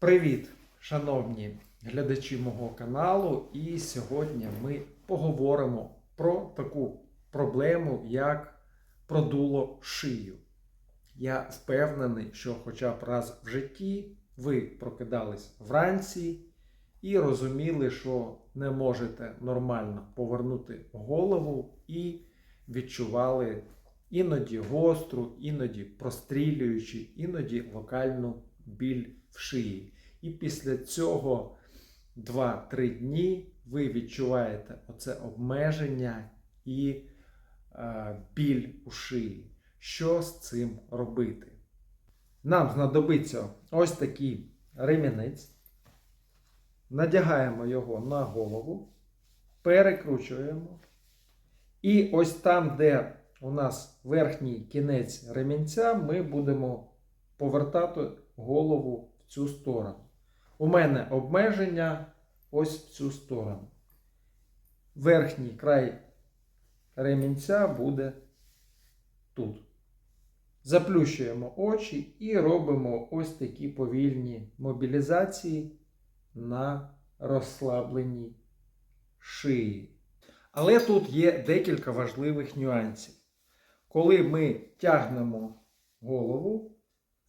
Привіт, шановні глядачі мого каналу. І сьогодні ми поговоримо про таку проблему, як продуло шию. Я впевнений, що хоча б раз в житті ви прокидались вранці і розуміли, що не можете нормально повернути голову і відчували іноді гостру, іноді прострілюючу, іноді локальну біль в шиї. І після цього 2-3 дні ви відчуваєте оце обмеження і е, біль у шиї. Що з цим робити? Нам знадобиться ось такий ремінець. Надягаємо його на голову, перекручуємо. І ось там, де у нас верхній кінець ремінця, ми будемо повертати голову в цю сторону. У мене обмеження ось в цю сторону. Верхній край ремінця буде тут. Заплющуємо очі і робимо ось такі повільні мобілізації на розслабленій шиї. Але тут є декілька важливих нюансів. Коли ми тягнемо голову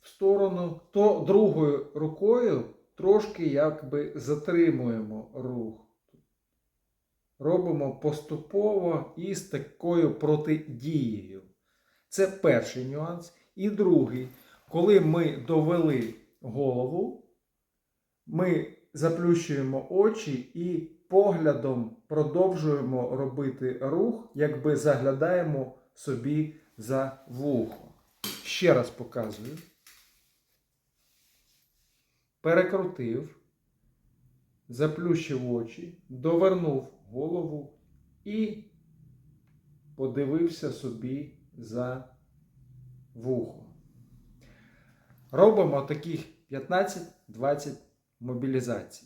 в сторону, то другою рукою трошки якби затримуємо рух. Робимо поступово і з такою протидією. Це перший нюанс. І другий, коли ми довели голову, ми заплющуємо очі і поглядом продовжуємо робити рух, якби заглядаємо собі за вухо. Ще раз показую. Перекрутив, заплющив очі, довернув голову і подивився собі за вухо. Робимо таких 15-20 мобілізацій.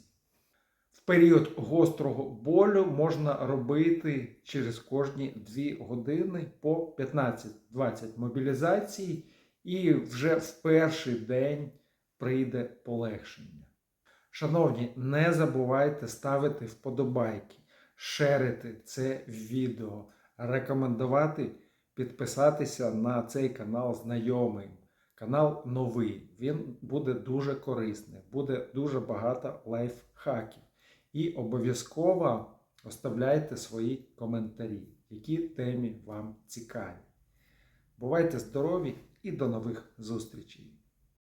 В період гострого болю можна робити через кожні 2 години по 15-20 мобілізацій, і вже в перший день прийде полегшення. Шановні, не забувайте ставити вподобайки, шерити це відео, рекомендувати підписатися на цей канал знайомим. Канал новий, він буде дуже корисний, буде дуже багато лайфхаків. І обов'язково оставляйте свої коментарі, які темі вам цікаві. Бувайте здорові і до нових зустрічей!